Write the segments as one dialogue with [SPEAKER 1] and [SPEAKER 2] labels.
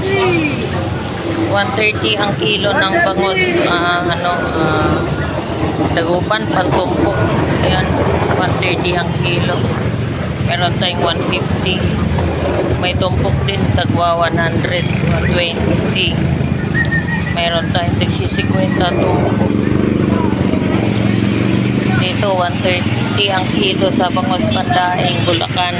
[SPEAKER 1] Salot. 130 ang kilo ng bangus. ah, ano, ah, dagupan, pantumpok. Ayan, 130 ang kilo. Meron tayong 150. May tumpok din, tagwa 100, 120. Meron tayong tigsisigwenta tumpok. Dito, 130 ang kilo sa bangus pandaing, Bulacan.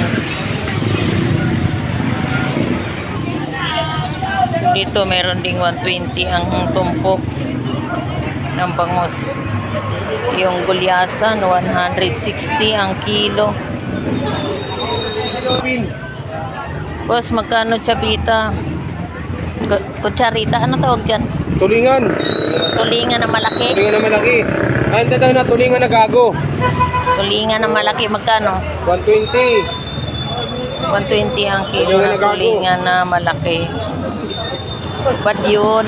[SPEAKER 1] Dito meron ding 120 ang tumpok ng bangus. Yung gulyasan, 160 ang kilo. Boss, magkano chabita? Ku- Kutsarita, ano tawag dyan?
[SPEAKER 2] Tulingan.
[SPEAKER 1] Tulingan na malaki?
[SPEAKER 2] Tulingan na malaki. Ang daw na tulingan na gago.
[SPEAKER 1] Tulingan na malaki, magkano?
[SPEAKER 2] 120.
[SPEAKER 1] 120 ang kilo na tulingan na malaki. Ba't yun?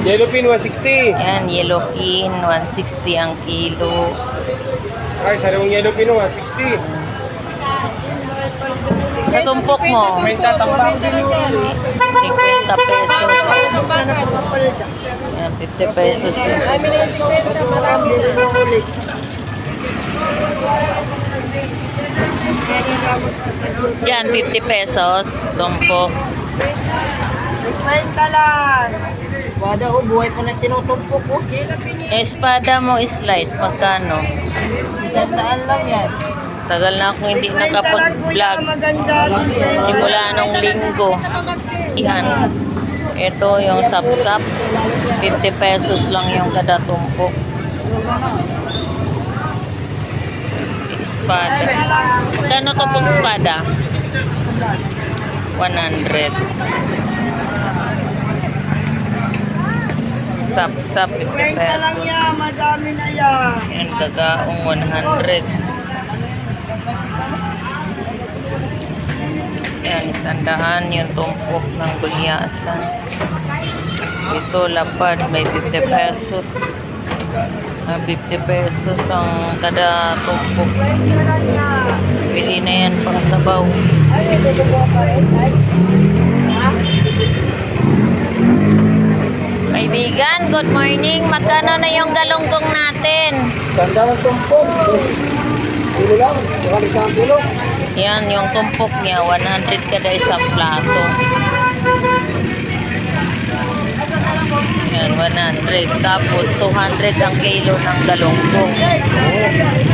[SPEAKER 2] Yellowfin 160.
[SPEAKER 1] Yan, yellowfin, 160 ang kilo.
[SPEAKER 2] Ay, sariwang yellowfin 160.
[SPEAKER 1] Sa tumpok mo,
[SPEAKER 2] Kwenta tambang din yun.
[SPEAKER 1] 50 pesos. Yan, 50 pesos. Yan, 50 pesos. Tumpok.
[SPEAKER 3] Kwenta lang. Wada o, buhay pa na tinutumpok ko.
[SPEAKER 1] Espada mo slice, magkano?
[SPEAKER 3] Isang daan lang yan.
[SPEAKER 1] Tagal na akong hindi nakapag-vlog. Simula nung linggo. Yan. Ito yung sapsap. 50 pesos lang yung kada tumpok. Espada. Magkano to pong espada? 100. Sapsap 50
[SPEAKER 3] Kwenta lang
[SPEAKER 1] pesos.
[SPEAKER 3] yan, madami na yan.
[SPEAKER 1] Yan, gagaong 100. Yan, isandaan yung tumpok ng gulyasan. Ito, lapad, may 50 pesos. Ah, 50 pesos ang kada tumpok. Pwede na yan pang sabaw. Kaibigan, good morning. Magkano na yung galunggong natin?
[SPEAKER 2] Sandang tumpok. Yes. Kilo lang. Bukalik ang kilo.
[SPEAKER 1] Yan, yung tumpok niya, 100 kada isang plato. Yan, 100. Tapos, 200 ang kilo ng galunggong.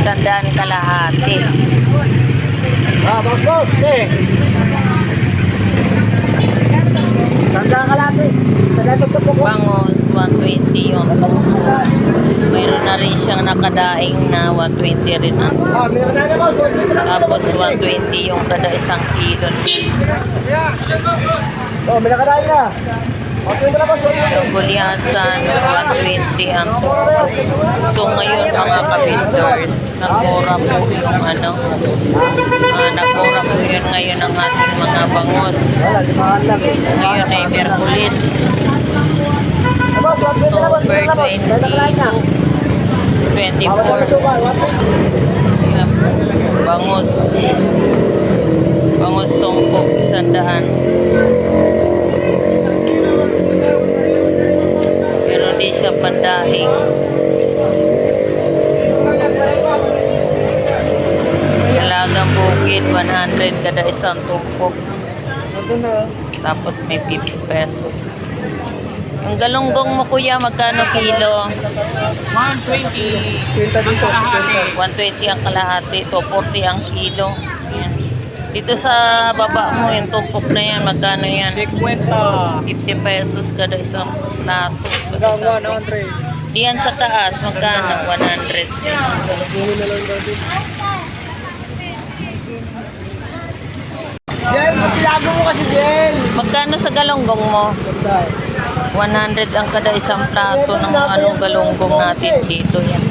[SPEAKER 1] Sandaan kalahati.
[SPEAKER 2] Ah, boss, boss. Eh. Sandang kalati. Sandang sa tumpok.
[SPEAKER 1] Bangos, 120 yung tumpok. Mayroon na rin siyang nakadaing na 120 rin ang
[SPEAKER 2] Ah. 120 lang.
[SPEAKER 1] tapos 120 yung kada isang kilo.
[SPEAKER 2] Oh, may nakadaan na. 120 lang boss.
[SPEAKER 1] Yung gulyasan, 120 ang tumpok. So ngayon mga kabindors, nagmura po yung ano, ah, nagmura po yun ngayon ang ating mga bangos. Ngayon ay Merkulis,
[SPEAKER 2] Ah, boss, 120 lang boss.
[SPEAKER 1] October 22, 24. Yan. Bangus. Bangus tumpok, isang daan. Pero di siya pandahing. Alagang bukid, 100 kada isang tumpok. Tapos may 50 pesos. Yung galunggong mo kuya, magkano kilo?
[SPEAKER 2] 120 dito.
[SPEAKER 1] 120 ang kalahati, 240 ang kilo. Yan. Dito sa baba mo, yung tumpok na yan, magkano yan?
[SPEAKER 2] 50.
[SPEAKER 1] 50 pesos kada isang plato. Isang-
[SPEAKER 2] 100.
[SPEAKER 1] Diyan sa taas, magkano? 100.
[SPEAKER 2] Kunin na lang dati. Jel, magkilago mo kasi, Jel.
[SPEAKER 1] Magkano sa galunggong mo? 100 ang kada isang plato ng anong galunggong natin dito yan.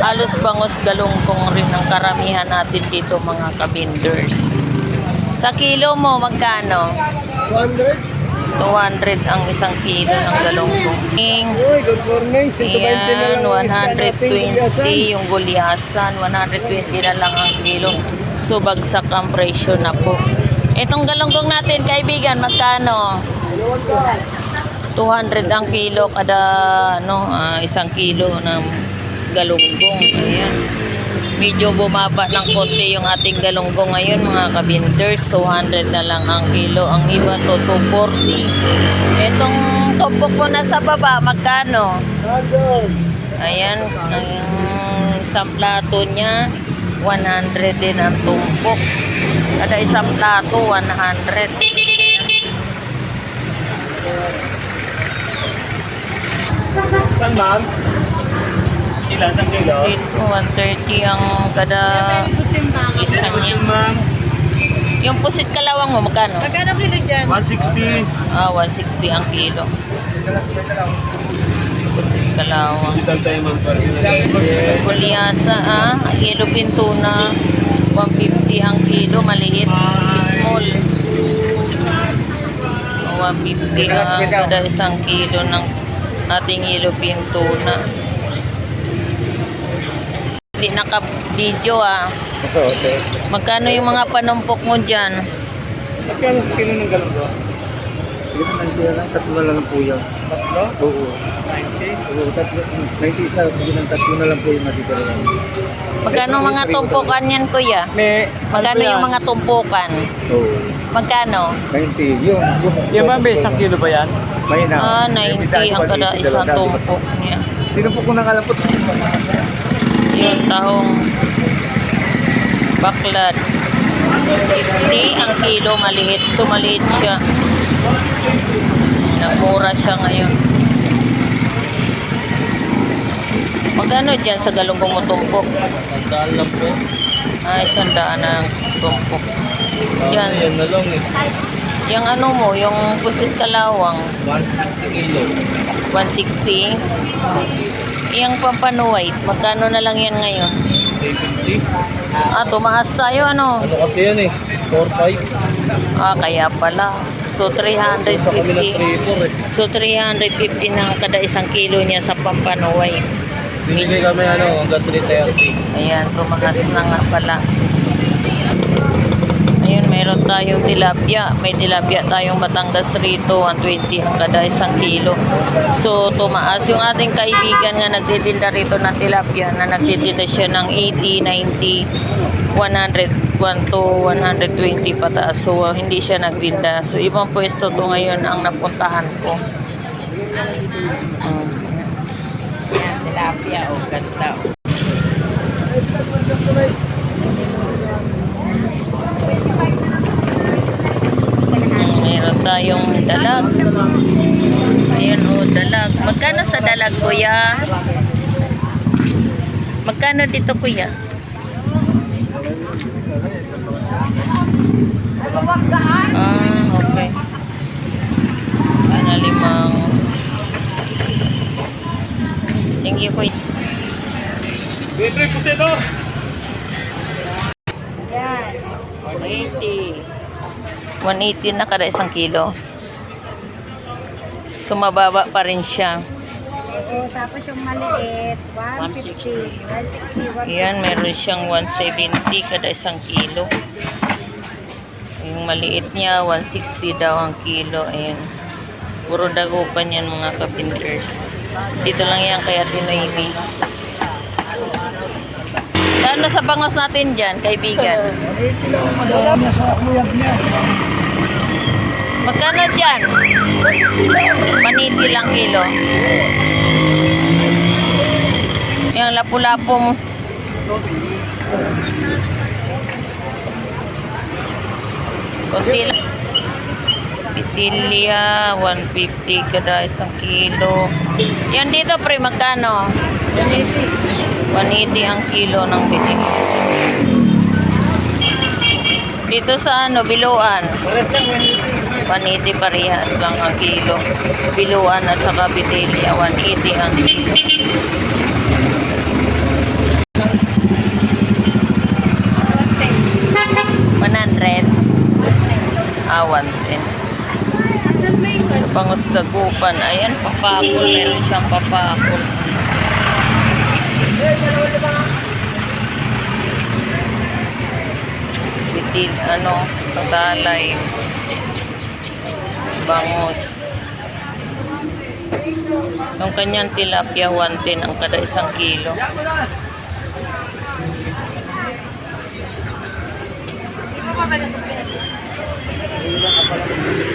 [SPEAKER 1] Halos bangos galunggong rin ang karamihan natin dito mga kabinders. Sa kilo mo, magkano?
[SPEAKER 2] 100.
[SPEAKER 1] 200 ang isang kilo ng galunggong.
[SPEAKER 2] Good morning. 120 na
[SPEAKER 1] Yan,
[SPEAKER 2] lang ang isa nating
[SPEAKER 1] 120 yung gulyasan. 120 na lang ang kilo. So, bagsak ang presyo na po. Itong galunggong natin, kaibigan, magkano?
[SPEAKER 2] Dalawang daan.
[SPEAKER 1] 200 ang kilo kada ano, ah, isang kilo ng galunggong. Ayan. Medyo bumaba ng konti yung ating galunggong ngayon mga kabinders. 200 na lang ang kilo. Ang iba to 240. Itong topok ko na sa baba, magkano? Ayan, ang isang plato niya, 100 din ang tumpok. Kada isang plato, 100.
[SPEAKER 4] Saan ma'am? Ilan ang kilo?
[SPEAKER 1] Dito, 130 ang kada isa niya.
[SPEAKER 4] ma'am?
[SPEAKER 1] Yung pusit kalawang mo, magkano?
[SPEAKER 3] Magkano kilo dyan?
[SPEAKER 4] 160.
[SPEAKER 1] Ah, 160 ang kilo. Pusit kalawang.
[SPEAKER 4] Ilan tayo ma'am?
[SPEAKER 1] Kulyasa, ah. Yellow pintuna, 150 ang kilo, maliit. Small. 150 ang kada isang kilo ng ating yellow pintuna. Hindi naka-video ah. Magkano yung mga panumpok mo dyan?
[SPEAKER 4] Magkano kilo ng galong
[SPEAKER 2] Sige na lang kaya lang, tatlo na lang po yan.
[SPEAKER 4] Tatlo?
[SPEAKER 2] Oo.
[SPEAKER 4] 90.
[SPEAKER 2] Oo, tatlo. 90 isa, sige lang, tatlo na lang po yung natitira yan.
[SPEAKER 1] Magkano mga tumpukan yan, kuya?
[SPEAKER 4] May,
[SPEAKER 1] Magkano yung mga tumpukan?
[SPEAKER 2] Oo.
[SPEAKER 1] Magkano?
[SPEAKER 2] 90. Yung, yung,
[SPEAKER 4] Yung may isang kilo ba yan?
[SPEAKER 2] May na.
[SPEAKER 1] Ah, 90 ang kada isang tumpok niya.
[SPEAKER 2] Sino po ko nakalapot?
[SPEAKER 1] Yung tahong baklad. 50 ang kilo, maliit. So, maliit siya. Nagmura siya ngayon. Magkano dyan sa galunggong mo tumpok?
[SPEAKER 4] Sandaan lang po.
[SPEAKER 1] Ay, sandaan ang tumpok. Yan.
[SPEAKER 4] Yan na lang eh.
[SPEAKER 1] Yung ano mo, yung pusit kalawang,
[SPEAKER 4] 160 kilo.
[SPEAKER 1] 160. Yung pampanuway, magkano na lang yan ngayon?
[SPEAKER 4] 80.
[SPEAKER 1] Ah, tumaas tayo, ano?
[SPEAKER 4] Ano kasi yan eh? 4-5.
[SPEAKER 1] Ah, kaya pala. So,
[SPEAKER 4] Sa kami ng
[SPEAKER 1] 350.
[SPEAKER 4] 3-4 eh.
[SPEAKER 1] So, 350 na kada isang kilo niya sa pampanuway.
[SPEAKER 4] Binili kami ano, hanggang 330.
[SPEAKER 1] Ayan, tumaas na nga pala. Ayun, meron tayong tilapia. May tilapia tayong Batangas rito, 120 ang kada isang kilo. So, tumaas. Yung ating kaibigan nga nagtitinda rito ng tilapia na nagtitinda siya ng 80, 90, 100, 1 to 120 pataas. So, uh, hindi siya nagtinda. So, ibang pwesto to ngayon ang napuntahan ko. Tilapia. Oh, ganda. oh. Mm, Meron tayong dalag. Ayan o, dalag. Magkano sa dalag, kuya? Magkano dito, kuya? Ah, okay. Ana limang. Thank you, kuya.
[SPEAKER 4] Libre po sino?
[SPEAKER 1] 180. 180 na kada isang kilo. So, mababa pa rin siya.
[SPEAKER 5] Oo, tapos yung maliit, 150, 160, 150.
[SPEAKER 1] Yan, meron siyang 170 kada isang kilo. Yung maliit niya, 160 daw ang kilo. Ayan. Puro dagupan yan mga kapinters. Dito lang yan kaya Tinoymi. Ano sa bangos natin dyan, kaibigan? Magkano dyan? Paniti lang kilo. Yung lapu-lapong Kunti lang. Pitilya, 150 kada isang kilo. Yan dito, pre, magkano? 180 ang kilo ng pitilya. Dito sa ano, biluan. 180 parehas lang ang kilo. Biluan at saka pitilya, 180 ang kilo. Panawan din. Sa Pangusdagupan. Ayan, papakol. Meron siyang papakol. Bitil, ano, patalay. Bangus. Yung kanyang tilapia, 110 ang kada isang kilo. Ano pa ba na দিলাম আপনারা